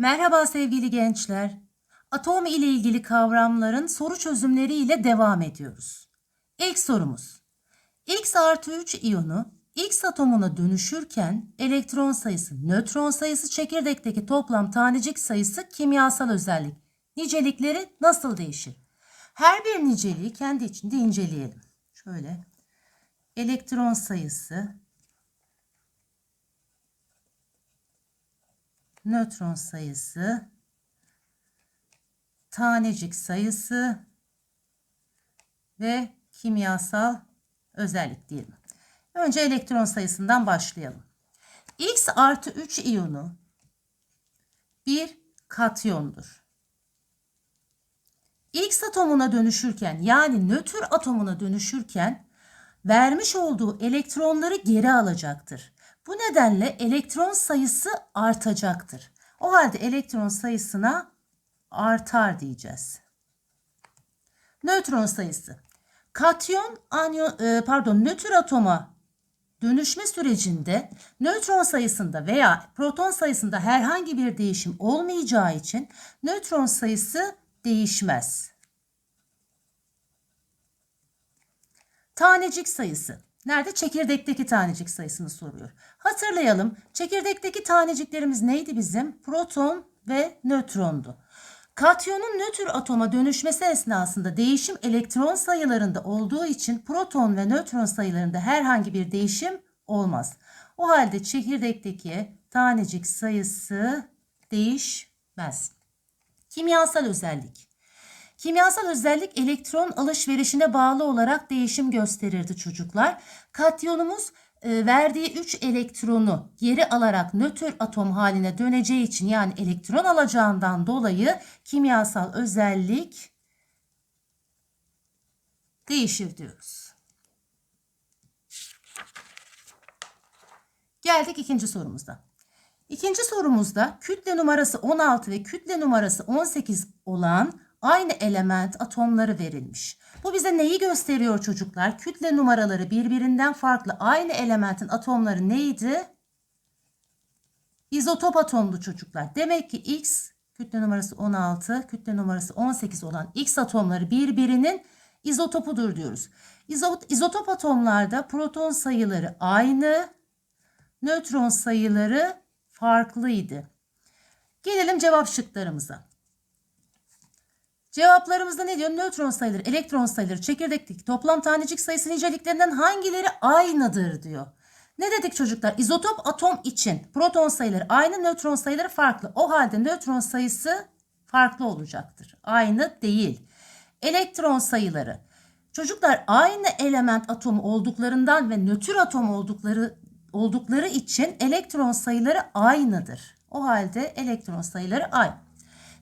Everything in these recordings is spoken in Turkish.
Merhaba sevgili gençler. Atom ile ilgili kavramların soru çözümleri ile devam ediyoruz. İlk sorumuz. X artı 3 iyonu X atomuna dönüşürken elektron sayısı, nötron sayısı, çekirdekteki toplam tanecik sayısı kimyasal özellik. Nicelikleri nasıl değişir? Her bir niceliği kendi içinde inceleyelim. Şöyle. Elektron sayısı, nötron sayısı, tanecik sayısı ve kimyasal özellik diyelim. Önce elektron sayısından başlayalım. X artı 3 iyonu bir katyondur. X atomuna dönüşürken yani nötr atomuna dönüşürken vermiş olduğu elektronları geri alacaktır. Bu nedenle elektron sayısı artacaktır. O halde elektron sayısına artar diyeceğiz. Nötron sayısı. Katyon anyo, e, pardon nötr atoma dönüşme sürecinde nötron sayısında veya proton sayısında herhangi bir değişim olmayacağı için nötron sayısı değişmez. Tanecik sayısı. Nerede? Çekirdekteki tanecik sayısını soruyor. Hatırlayalım. Çekirdekteki taneciklerimiz neydi bizim? Proton ve nötrondu. Katyonun nötr atoma dönüşmesi esnasında değişim elektron sayılarında olduğu için proton ve nötron sayılarında herhangi bir değişim olmaz. O halde çekirdekteki tanecik sayısı değişmez. Kimyasal özellik. Kimyasal özellik elektron alışverişine bağlı olarak değişim gösterirdi çocuklar. Katyonumuz e, verdiği 3 elektronu geri alarak nötr atom haline döneceği için yani elektron alacağından dolayı kimyasal özellik değişir diyoruz. Geldik ikinci sorumuzda. İkinci sorumuzda kütle numarası 16 ve kütle numarası 18 olan aynı element atomları verilmiş. Bu bize neyi gösteriyor çocuklar? Kütle numaraları birbirinden farklı aynı elementin atomları neydi? İzotop atomlu çocuklar. Demek ki X kütle numarası 16, kütle numarası 18 olan X atomları birbirinin izotopudur diyoruz. İzot, izotop atomlarda proton sayıları aynı, nötron sayıları farklıydı. Gelelim cevap şıklarımıza. Cevaplarımızda ne diyor? Nötron sayıları, elektron sayıları, çekirdekteki toplam tanecik sayısı niceliklerinden hangileri aynıdır diyor. Ne dedik çocuklar? İzotop atom için proton sayıları aynı, nötron sayıları farklı. O halde nötron sayısı farklı olacaktır. Aynı değil. Elektron sayıları. Çocuklar aynı element atomu olduklarından ve nötr atom oldukları oldukları için elektron sayıları aynıdır. O halde elektron sayıları aynı.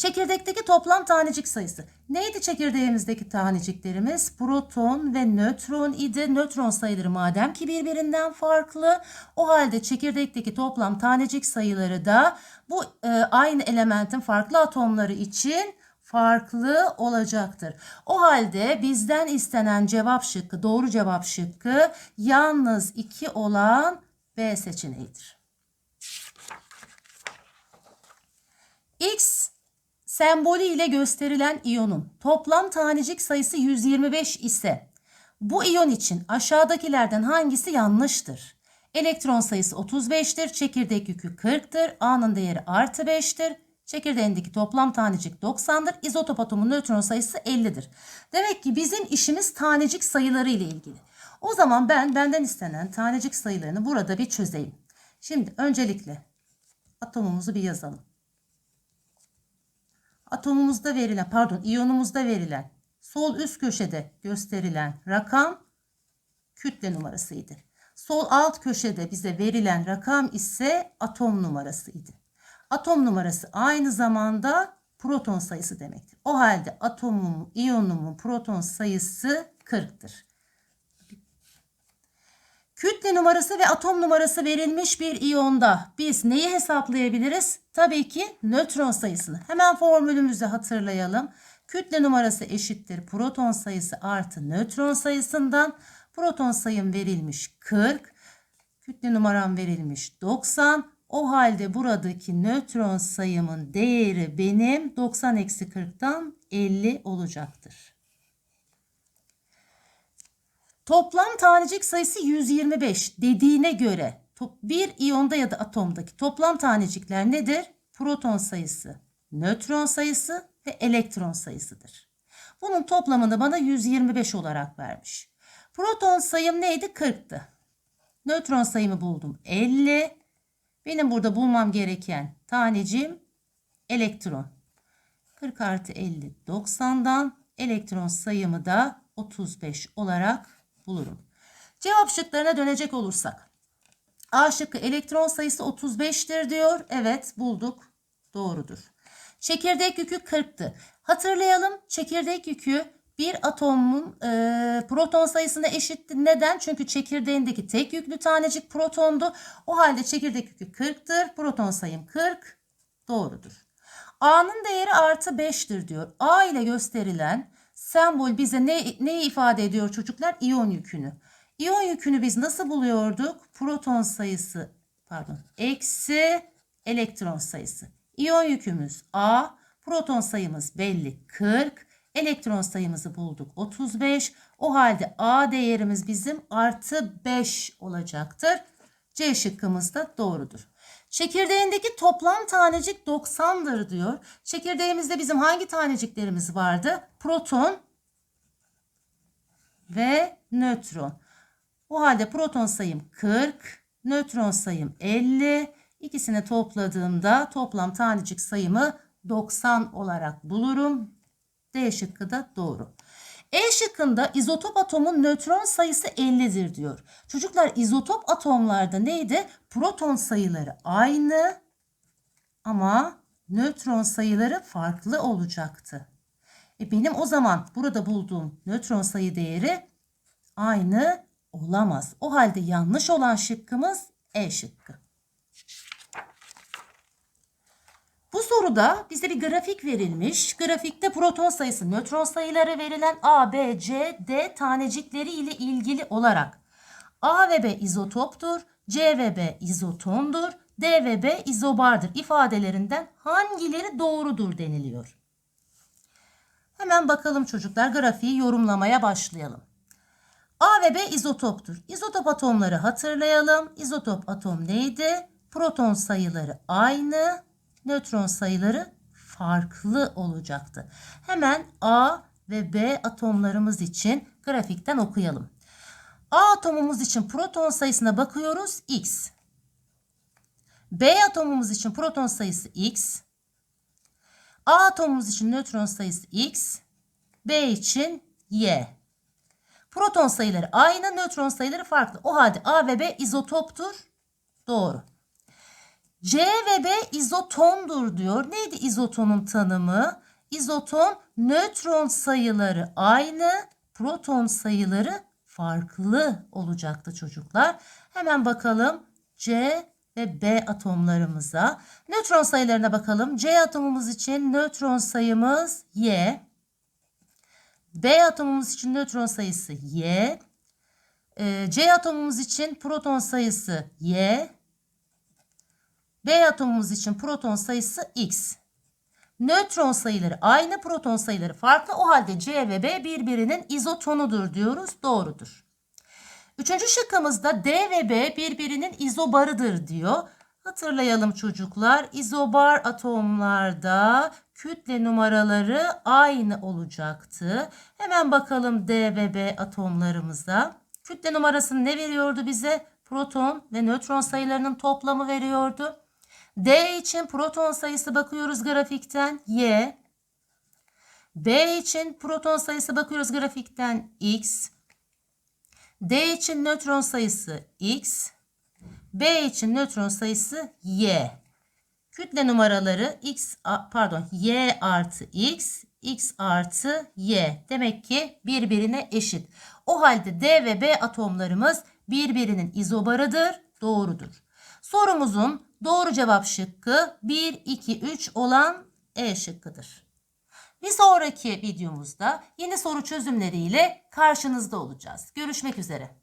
Çekirdekteki toplam tanecik sayısı. Neydi çekirdeğimizdeki taneciklerimiz? Proton ve nötron idi. Nötron sayıları madem ki birbirinden farklı. O halde çekirdekteki toplam tanecik sayıları da bu e, aynı elementin farklı atomları için farklı olacaktır. O halde bizden istenen cevap şıkkı, doğru cevap şıkkı yalnız 2 olan B seçeneğidir. X sembolü ile gösterilen iyonun toplam tanecik sayısı 125 ise bu iyon için aşağıdakilerden hangisi yanlıştır? Elektron sayısı 35'tir, çekirdek yükü 40'tır, A'nın değeri artı 5'tir, çekirdeğindeki toplam tanecik 90'dır, izotop atomun nötron sayısı 50'dir. Demek ki bizim işimiz tanecik sayıları ile ilgili. O zaman ben benden istenen tanecik sayılarını burada bir çözeyim. Şimdi öncelikle atomumuzu bir yazalım atomumuzda verilen pardon iyonumuzda verilen sol üst köşede gösterilen rakam kütle numarasıydı. Sol alt köşede bize verilen rakam ise atom numarasıydı. Atom numarası aynı zamanda proton sayısı demektir. O halde atomum, iyonumun proton sayısı 40'tır. Kütle numarası ve atom numarası verilmiş bir iyonda biz neyi hesaplayabiliriz? Tabii ki nötron sayısını. Hemen formülümüzü hatırlayalım. Kütle numarası eşittir proton sayısı artı nötron sayısından. Proton sayım verilmiş 40. Kütle numaram verilmiş 90. O halde buradaki nötron sayımın değeri benim 90 eksi 40'tan 50 olacaktır. Toplam tanecik sayısı 125 dediğine göre bir iyonda ya da atomdaki toplam tanecikler nedir? Proton sayısı, nötron sayısı ve elektron sayısıdır. Bunun toplamını bana 125 olarak vermiş. Proton sayım neydi? 40'tı. Nötron sayımı buldum 50. Benim burada bulmam gereken taneciğim elektron. 40 artı 50 90'dan elektron sayımı da 35 olarak bulurum. Cevap şıklarına dönecek olursak. A şıkkı elektron sayısı 35'tir diyor. Evet bulduk. Doğrudur. Çekirdek yükü 40'tı. Hatırlayalım çekirdek yükü bir atomun e, proton sayısına eşitti. Neden? Çünkü çekirdeğindeki tek yüklü tanecik protondu. O halde çekirdek yükü 40'tır. Proton sayım 40. Doğrudur. A'nın değeri artı 5'tir diyor. A ile gösterilen sembol bize ne, neyi ifade ediyor çocuklar? İyon yükünü. İyon yükünü biz nasıl buluyorduk? Proton sayısı pardon eksi elektron sayısı. İyon yükümüz A, proton sayımız belli 40, elektron sayımızı bulduk 35. O halde A değerimiz bizim artı 5 olacaktır. C şıkkımız da doğrudur. Çekirdeğindeki toplam tanecik 90'dır diyor. Çekirdeğimizde bizim hangi taneciklerimiz vardı? Proton ve nötron. O halde proton sayım 40, nötron sayım 50. İkisini topladığımda toplam tanecik sayımı 90 olarak bulurum. D şıkkı da doğru. E şıkkında izotop atomun nötron sayısı 50'dir diyor. Çocuklar izotop atomlarda neydi? Proton sayıları aynı ama nötron sayıları farklı olacaktı. E benim o zaman burada bulduğum nötron sayı değeri aynı olamaz. O halde yanlış olan şıkkımız E şıkkı. Bu soruda bize bir grafik verilmiş. Grafikte proton sayısı, nötron sayıları verilen A, B, C, D tanecikleri ile ilgili olarak A ve B izotoptur, C ve B izotondur, D ve B izobardır ifadelerinden hangileri doğrudur deniliyor. Hemen bakalım çocuklar grafiği yorumlamaya başlayalım. A ve B izotoptur. İzotop atomları hatırlayalım. İzotop atom neydi? Proton sayıları aynı, nötron sayıları farklı olacaktı. Hemen A ve B atomlarımız için grafikten okuyalım. A atomumuz için proton sayısına bakıyoruz X. B atomumuz için proton sayısı X. A atomumuz için nötron sayısı X. B için Y. Proton sayıları aynı, nötron sayıları farklı. O halde A ve B izotoptur. Doğru. C ve B izotondur diyor. Neydi izotonun tanımı? İzoton nötron sayıları aynı, proton sayıları farklı olacaktı çocuklar. Hemen bakalım C ve B atomlarımıza. Nötron sayılarına bakalım. C atomumuz için nötron sayımız Y. B atomumuz için nötron sayısı Y. Ee, C atomumuz için proton sayısı Y. B atomumuz için proton sayısı X. Nötron sayıları aynı, proton sayıları farklı. O halde C ve B birbirinin izotonudur diyoruz. Doğrudur. Üçüncü şıkkımızda D ve B birbirinin izobarıdır diyor. Hatırlayalım çocuklar. İzobar atomlarda kütle numaraları aynı olacaktı. Hemen bakalım D ve B atomlarımıza. Kütle numarasını ne veriyordu bize? Proton ve nötron sayılarının toplamı veriyordu. D için proton sayısı bakıyoruz grafikten Y. B için proton sayısı bakıyoruz grafikten X. D için nötron sayısı X. B için nötron sayısı Y. Kütle numaraları X pardon Y artı X, X artı Y. Demek ki birbirine eşit. O halde D ve B atomlarımız birbirinin izobarıdır, doğrudur. Sorumuzun doğru cevap şıkkı 1, 2, 3 olan E şıkkıdır. Bir sonraki videomuzda yeni soru çözümleriyle karşınızda olacağız. Görüşmek üzere.